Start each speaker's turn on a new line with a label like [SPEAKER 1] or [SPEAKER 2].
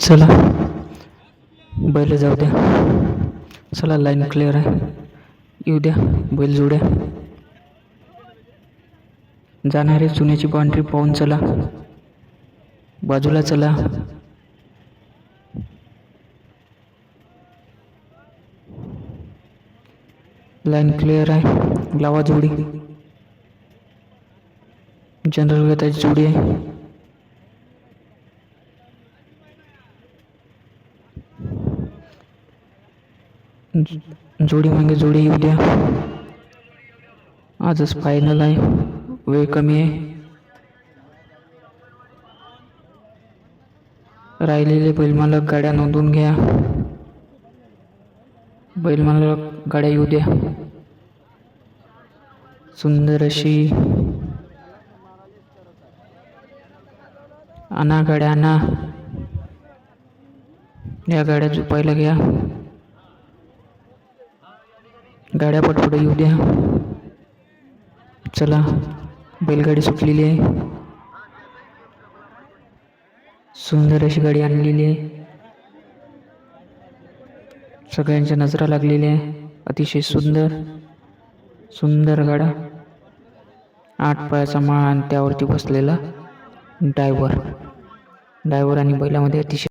[SPEAKER 1] चला. बैल जाऊ द्या. चला लाईन क्लिअर आहे. येऊ द्या. बैल जोड्या. जाणारे चुन्याची बाउंड्री पाहून चला. बाजूला चला. लाईन क्लिअर आहे. लावा जोडी. जनरल गताची जोडी आहे. जोडी मागे जोडी येऊ द्या. आजच फायनल आहे. वेळ कमी आहे. राहिलेले बैलमालक गाड्या नोंदवून घ्या. बैलमालक गाड्या येऊ द्या. सुंदर अशी आणा गाड्या आणा या गाड्या झोपायला घ्या. गाड्या पटपट येऊ द्या. चला बैलगाडी सुटलेली आहे. सुंदर अशी गाडी आणलेली आहे. सगळ्यांच्या नजरा लागलेल्या आहे. अतिशय सुंदर सुंदर गाडा. आठ पायाचा माळ आणि त्यावरती बसलेला ड्रायव्हर ड्रायव्हर आणि बैलामध्ये अतिशय